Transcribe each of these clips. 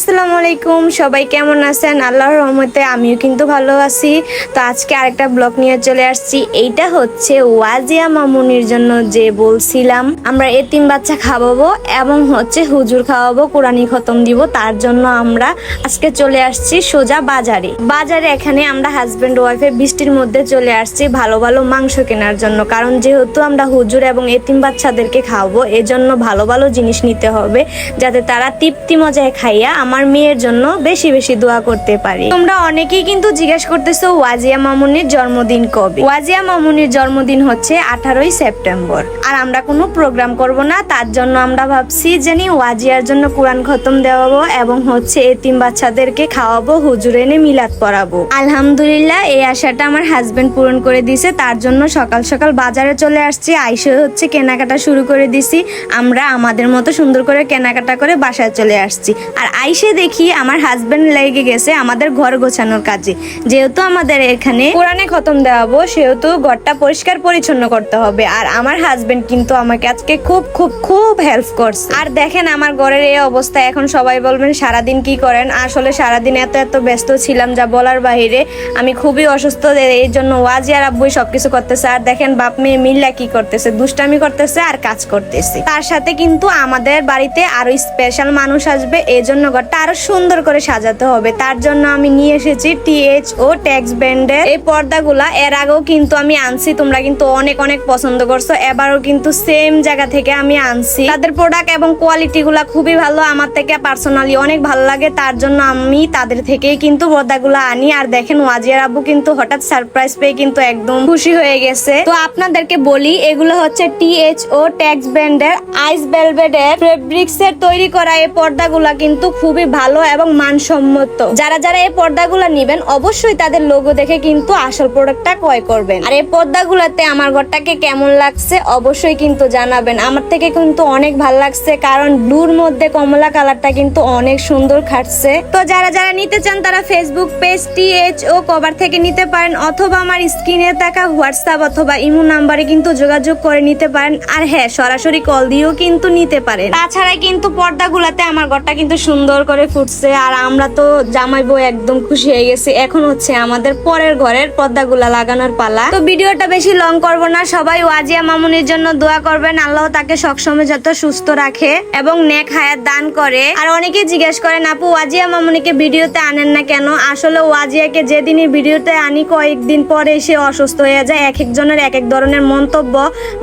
আসসালামু আলাইকুম। সবাই কেমন আছেন? আল্লাহর রহমতে আমিও কিন্তু ভালো আছি। তো আজকে আরেকটা ব্লগ নিয়ে চলে আসছি। এইটা হচ্ছে ওয়াজিয়া মামুনির জন্য যে বলছিলাম, আমরা এতিম বাচ্চা খাওয়াবো এবং হচ্ছে হুজুর খাওয়াবো কোরআনি খতম দিব। তার জন্য আমরা আজকে চলে আসছি সোজা বাজারে। বাজারে এখানে আমরা হাজব্যান্ড ওয়াইফে বৃষ্টির মধ্যে চলে আসছি ভালো ভালো মাংস কেনার জন্য। কারণ যেহেতু আমরা হুজুর এবং এতিম বাচ্চাদেরকে খাওয়াবো, এজন্য ভালো ভালো জিনিস নিতে হবে, যাতে তারা তৃপ্তি মজায় খাইয়া আমার মেয়ের জন্য বেশি বেশি দোয়া করতে পারে। তোমরা অনেকেই কিন্তু জিজ্ঞেস করতেছো, ওয়াজিয়া মামুনির জন্মদিন কবে? ওয়াজিয়া মামুনির জন্মদিন হচ্ছে আঠারোই সেপ্টেম্বর। আর আমরা কোনো প্রোগ্রাম করব না, তার জন্য আমরা ভাবছি জানি ওয়াজিয়ার জন্য কোরআন খতম দেওয়াবো এবং হচ্ছে এতিম বাচ্চাদেরকে খাওয়াবো, হুজুর এনে মিলাদ পড়াবো। আলহামদুলিল্লাহ, এই আশাটা আমার হাজবেন্ড পূরণ করে দিছে তার জন্য সকাল সকাল বাজারে চলে আসছি। আইসে হচ্ছে কেনাকাটা শুরু করে দিছি। আমরা আমাদের মতো সুন্দর করে কেনাকাটা করে বাসায় চলে আসছি। আর আইসে দেখি আমার হাজবেন্ড লেগে গেছে আমাদের ঘর গোছানোর কাজে। যেহেতু আমাদের এখানে কোরআনে খতম দেওয়াবো, সেহেতু ঘরটা পরিষ্কার পরিচ্ছন্ন করতে হবে। আর আমার হাজবেন্ড কিন্তু আমাকে আজকে খুব খুব খুব হেল্প করছে। আর দেখেন আমার ঘরের এই অবস্থা, এখন সবাই বলবেন, সারাদিন কি করেন? আসলে সারাদিন এত এত ব্যস্ত ছিলাম যা বলার বাহিরে। আমি খুবই অসুস্থ, এই জন্য ওয়াজি আর আব্বুই সবকিছু করতেছে। আর দেখেন বাপ মেয়ে মিল্লা কি করতেছে, দুষ্টামি করতেছে আর কাজ করতেছে। তার সাথে কিন্তু আমাদের বাড়িতে আরও স্পেশাল মানুষ আসবে এই জন্য ঘরটা আরও সুন্দর করে সাজাতে হবে। তার জন্য আমি নিয়ে এসেছি টিএইচ ও ট্যাক্স ব্র্যান্ডের এই পর্দাগুলা এর আগেও কিন্তু আমি আনছি, তোমরা কিন্তু অনেক অনেক পছন্দ করছ। এবারও কিন্তু সেম জায়গা থেকে আমি আনছি। তাদের প্রোডাক্ট এবং কোয়ালিটি গুলা খুবই ভালো, আমার থেকে পার্সোনালি অনেক ভালো লাগে। তার জন্য আমি তাদের থেকেই কিন্তু পর্দাগুলো আনি। আর দেখেন ওয়াজিয়ার আব্বু কিন্তু হঠাৎ সারপ্রাইজ পেয়ে কিন্তু একদম খুশি হয়ে গেছে। তো আপনাদেরকে বলি, এগুলো হচ্ছে টিএইচ ও ট্যাক্স ব্র্যান্ডের আইস ভেলভেটের ফেব্রিক্স এর তৈরি করা এই পর্দাগুলা কিন্তু খুবই ভালো এবং মানসম্মত। যারা যারা এই পর্দাগুলা নিবেন, অবশ্যই তাদের লোগো দেখে কিন্তু আসল প্রোডাক্টটা ক্রয় করবেন। আর এই পর্দাগুলাতে আমার ঘরটাকে কেমন লাগছে, অবশ্যই কিন্তু জানাবেন। আমার থেকে কিন্তু অনেক ভালো লাগছে, কারণ ব্লুর মধ্যে কমলা কালারটা কিন্তু অনেক সুন্দর খাটছে। তো যারা যারা নিতে চান, তারা ফেসবুক পেজ টিএইচ ও কভার থেকে নিতে পারেন, অথবা আমার স্ক্রিনে থাকা হোয়াটসঅ্যাপ অথবা ইমো নাম্বারে কিন্তু যোগাযোগ করে নিতে পারেন। আর হ্যাঁ সরাসরি কল দিয়েও কিন্তু নিতে পারেন। তাছাড়া কিন্তু পর্দাগুলাতে আমার ঘরটা কিন্তু সুন্দর করে ফুটছে আর আমরা তো জামাই বউ একদম খুশি হয়ে গেছি। এখন হচ্ছে আমাদের পরের ঘরের পর্দাগুলা লাগানোর পালা। তো ভিডিওটা বেশি লং করব না, সবাই ওয়াজিয়া মামুনির জন্য দোয়া করবেন। আল্লাহ তাকে সবসময় যত সুস্থ রাখে এবং নেক হায়াত দান করে। আর অনেকে জিজ্ঞেস করেন, আপু, ওয়াজিয়া মামুনিকে ভিডিওতে আনেন না কেন? আসলে ওয়াজিয়াকে যেদিনই ভিডিওতে আনি, কয়েকদিন পরে সে অসুস্থ হয়ে যায়। এক একজনের এক এক ধরনের মন্তব্য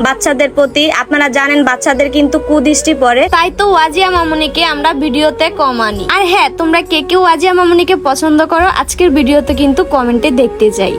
বাচ্চাদের প্রতি। আপনারা জানেন, বাচ্চাদের কিন্তু কুদৃষ্টি পড়ে। তাই তো ওয়াজিয়া মামুনিকে আমরা ভিডিওতে কম আনি আর হ্যাঁ তোমরা কে কেউ ওয়াজিয়া আমামনিকে পছন্দ করো, আজকের ভিডিওতে কিন্তু কমেন্টে দেখতে চাই